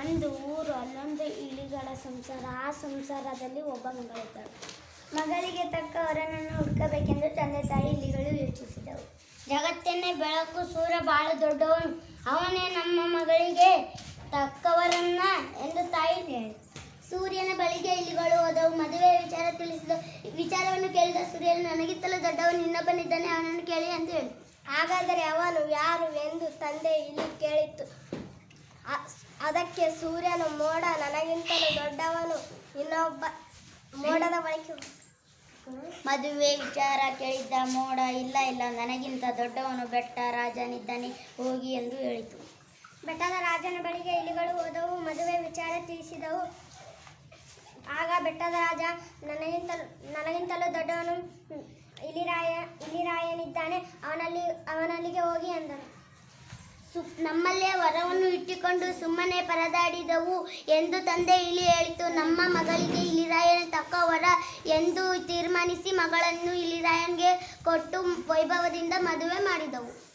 ಒಂದು ಊರು, ಅಲ್ಲೊಂದು ಇಲಿಗಳ ಸಂಸಾರ, ಆ ಸಂಸಾರದಲ್ಲಿ ಒಬ್ಬ ಮಗಳಿದ್ದಳು. ಮಗಳಿಗೆ ತಕ್ಕ ವರನನ್ನು ಹುಡುಕಬೇಕೆಂದು ತಂದೆ ತಾಯಿ ಇಲಿಗಳು ಯೋಚಿಸಿದವು. ಜಗತ್ತನ್ನೇ ಬೆಳಕು ಸೂರ್ಯ ಬಹಳ ದೊಡ್ಡವನು. ಅವನೇ ನಮ್ಮ ಮಗಳಿಗೆ ತಕ್ಕವರನ್ನ ಎಂದು ತಾಯಿ ಹೇಳಿ ಸೂರ್ಯನ ಬಳಿಗೆ ಇಲಿಗಳು ಹೋದವು. ಮದುವೆ ವಿಚಾರ ತಿಳಿಸಿದ ವಿಚಾರವನ್ನು ಕೇಳಿದ ಸೂರ್ಯನು ನನಗಿತ್ತಲೂ ದೊಡ್ಡವನು, ಇನ್ನೊಬ್ಬನಿದ್ದಾನೆ, ಅವನನ್ನು ಕೇಳಿ ಅಂತ ಹೇಳಿ ಹಾಗಾದರೆ ಅವನು ಯಾರು ಎಂದು ತಂದೆ ಇಲ್ಲಿ ಕೇಳಿತ್ತು. ಅದಕ್ಕೆ ಸೂರ್ಯನು ಮೋಡ ನನಗಿಂತಲೂ ದೊಡ್ಡವನು. ಇನ್ನೊಬ್ಬ ಮೋಡದ ಬಳಿಕೆ ಮದುವೆ ವಿಚಾರ ಕೇಳಿದ್ದ ಮೋಡ ಇಲ್ಲ ಇಲ್ಲ ನನಗಿಂತ ದೊಡ್ಡವನು ಬೆಟ್ಟ ರಾಜನಿದ್ದಾನೆ ಹೋಗಿ ಎಂದು ಹೇಳಿತು. ಬೆಟ್ಟದ ರಾಜನ ಬಳಿಗೆ ಇಲಿಗಳು ಹೋದವು ಮದುವೆ ವಿಚಾರ ತಿಳಿಸಿದವು. ಆಗ ಬೆಟ್ಟದ ರಾಜ ನನಗಿಂತಲೂ ನನಗಿಂತಲೂ ದೊಡ್ಡವನು ಇಲಿರಾಯ ಇಲಿರಾಯನಿದ್ದಾನೆ ಅವನಲ್ಲಿ ಅವನಲ್ಲಿಗೆ ಹೋಗಿ ಎಂದನು ನಮ್ಮಲ್ಲೇ ವರವನ್ನು ಇಟ್ಟುಕೊಂಡು ಸುಮ್ಮನೆ ಪರದಾಡಿದವು ಎಂದು ತಂದೆ ಇಲಿ ಹೇಳಿತು. ನಮ್ಮ ಮಗಳಿಗೆ ಇಲಿರಾಯನ ತಕ್ಕ ವರ ಎಂದು ತೀರ್ಮಾನಿಸಿ ಮಗಳನ್ನು ಇಲಿರಾಯನ್ಗೆ ಕೊಟ್ಟು ವೈಭವದಿಂದ ಮದುವೆ ಮಾಡಿದವು.